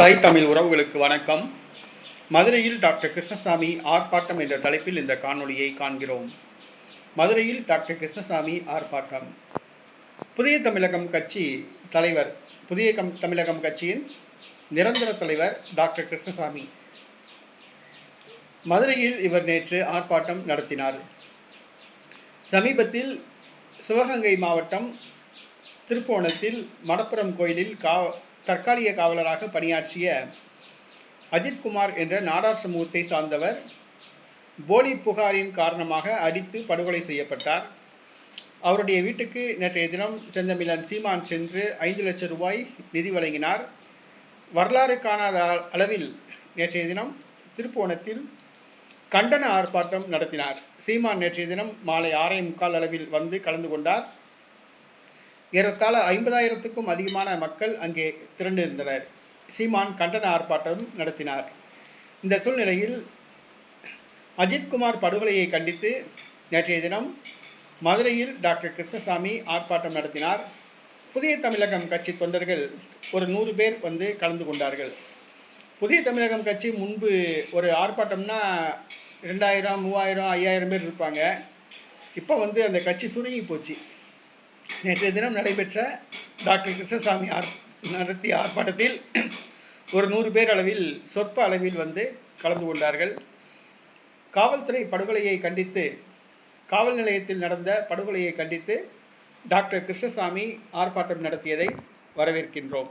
தாய் தமிழ் உறவுகளுக்கு வணக்கம். மதுரையில் டாக்டர் கிருஷ்ணசாமி ஆர்ப்பாட்டம் என்ற தலைப்பில் இந்த காணொளியை காண்கிறோம். மதுரையில் டாக்டர் கிருஷ்ணசாமி ஆர்ப்பாட்டம். புதிய தமிழகம் கட்சி தலைவர் புதிய கம் தமிழகம் கட்சியின் நிரந்தர தலைவர் டாக்டர் கிருஷ்ணசாமி. மதுரையில் இவர் நேற்று ஆர்ப்பாட்டம் நடத்தினார். சமீபத்தில் சிவகங்கை மாவட்டம் திருப்போணத்தில் மடப்புறம் கோயிலில் கா தற்காலிக காவலராக பணியாற்றிய அஜித்குமார் என்ற நாடார் சமூகத்தை சார்ந்தவர் போலி புகாரின் காரணமாக அடித்து படுகொலை செய்யப்பட்டார். அவருடைய வீட்டுக்கு நேற்றைய தினம் செந்தமிழன் சீமான் சென்று ஐந்து லட்சம் ரூபாய் நிதி வழங்கினார். வரலாறு காணாத அளவில் நேற்றைய தினம் திருப்போணத்தில் கண்டன ஆர்ப்பாட்டம் நடத்தினார். சீமான் நேற்றைய தினம் மாலை ஆறே முக்கால் அளவில் வந்து கலந்து கொண்டார். ஏறத்தாழ ஐம்பதாயிரத்துக்கும் அதிகமான மக்கள் அங்கே திரண்டிருந்தனர். சீமான் கண்டன ஆர்ப்பாட்டம் நடத்தினார். இந்த சூழ்நிலையில் அஜித்குமார் படுகொலையை கண்டித்து நேற்றைய தினம் மதுரையில் டாக்டர் கிருஷ்ணசாமி ஆர்ப்பாட்டம் நடத்தினார். புதிய தமிழகம் கட்சி தொண்டர்கள் ஒரு நூறு பேர் வந்து கலந்து கொண்டார்கள். புதிய தமிழகம் கட்சி முன்பு ஒரு ஆர்ப்பாட்டம்னா ரெண்டாயிரம் மூவாயிரம் ஐயாயிரம் பேர் இருப்பாங்க. இப்போ வந்து அந்த கட்சி சுருங்கி போச்சு. நேற்றைய தினம் நடைபெற்ற டாக்டர் கிருஷ்ணசாமி ஆர் நடத்திய ஆர்ப்பாட்டத்தில் ஒரு நூறு பேர் அளவில் சொற்ப அளவில் வந்து கலந்து கொண்டார்கள். காவல்துறை படுகொலையை கண்டித்து காவல் நிலையத்தில் நடந்த படுகொலையை கண்டித்து டாக்டர் கிருஷ்ணசாமி ஆர்ப்பாட்டம் நடத்தியதை வரவேற்கின்றோம்.